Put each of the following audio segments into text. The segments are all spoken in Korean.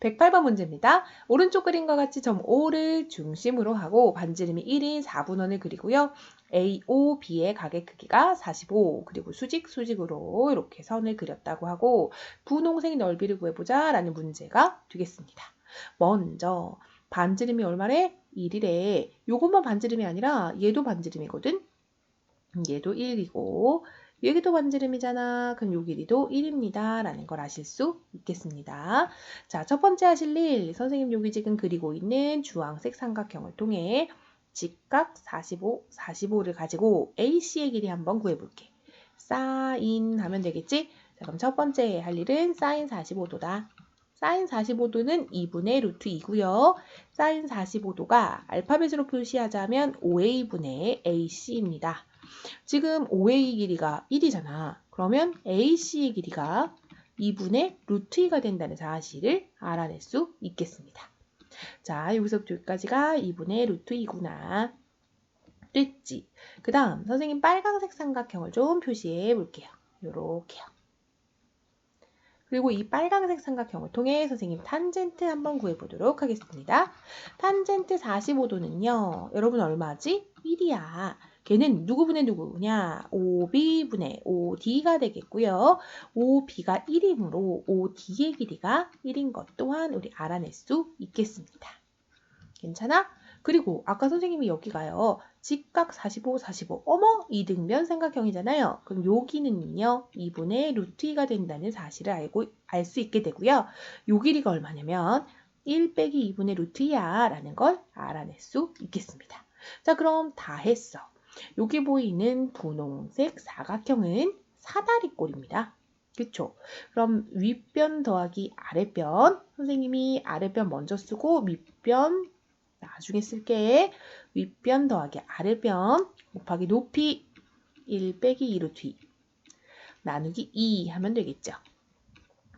108번 문제입니다. 오른쪽 그림과 같이 점 O를 중심으로 하고 반지름이 1인 4분원을 그리고요. A, O, B의 가게 크기가 45 그리고 수직 수직으로 이렇게 선을 그렸다고 하고 분홍색 넓이를 구해보자 라는 문제가 되겠습니다. 먼저 반지름이 얼마래? 1이래. 요것만 반지름이 아니라 얘도 반지름이거든. 얘도 1이고 여기도 반지름이잖아. 그럼 요 길이도 1입니다. 라는 걸 아실 수 있겠습니다. 자, 첫 번째 하실 일. 선생님 여기 지금 그리고 있는 주황색 삼각형을 통해 직각 45, 45를 가지고 AC의 길이 한번 구해볼게. 사인 하면 되겠지? 자, 그럼 첫 번째 할 일은 사인 45도다. 사인 45도는 2분의 루트 2고요. 사인 45도가 알파벳으로 표시하자면 5a분의 ac입니다. 지금 OA 길이가 1이잖아. 그러면 AC의 길이가 2분의 루트 2가 된다는 사실을 알아낼 수 있겠습니다. 자, 여기서부터 여기까지가 2분의 루트 2구나. 됐지? 그 다음 선생님 빨강색 삼각형을 좀 표시해 볼게요. 요렇게요. 그리고 이 빨강색 삼각형을 통해 선생님 탄젠트 한번 구해보도록 하겠습니다. 탄젠트 45도는요. 여러분 얼마지? 1이야. 걔는 누구분의 누구냐? OB분의 OD가 되겠고요. OB가 1이므로 OD의 길이가 1인 것 또한 우리 알아낼 수 있겠습니다. 괜찮아? 그리고 아까 선생님이 여기가요. 직각 45, 45. 어머, 이등변 삼각형이잖아요. 그럼 여기는요. 2분의 루트 2가 된다는 사실을 알고 알 수 있게 되고요. 요 길이가 얼마냐면 1 빼기 2분의 루트 2야 라는 걸 알아낼 수 있겠습니다. 자, 그럼 다 했어. 여기 보이는 분홍색 사각형은 사다리꼴입니다. 그쵸? 그럼 윗변 더하기 아랫변 선생님이 아랫변 먼저 쓰고 밑변 나중에 쓸게 윗변 더하기 아랫변 곱하기 높이 1 빼기 2로 뒤 나누기 2 하면 되겠죠.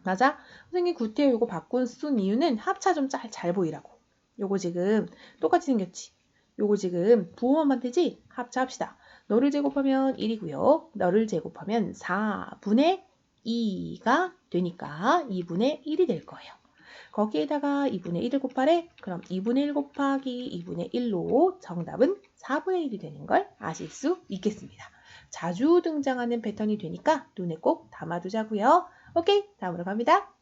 맞아? 선생님 구태여 이거 바꾼 쓴 이유는 합차 좀잘 보이라고. 요거 지금 똑같이 생겼지? 요거 지금 부호만 되지? 합차합시다. 너를 제곱하면 1이고요. 너를 제곱하면 4분의 2가 되니까 2분의 1이 될 거예요. 거기에다가 2분의 1을 곱하래? 그럼 2분의 1 곱하기 2분의 1로 정답은 4분의 1이 되는 걸 아실 수 있겠습니다. 자주 등장하는 패턴이 되니까 눈에 꼭 담아두자고요. 오케이, 다음으로 갑니다.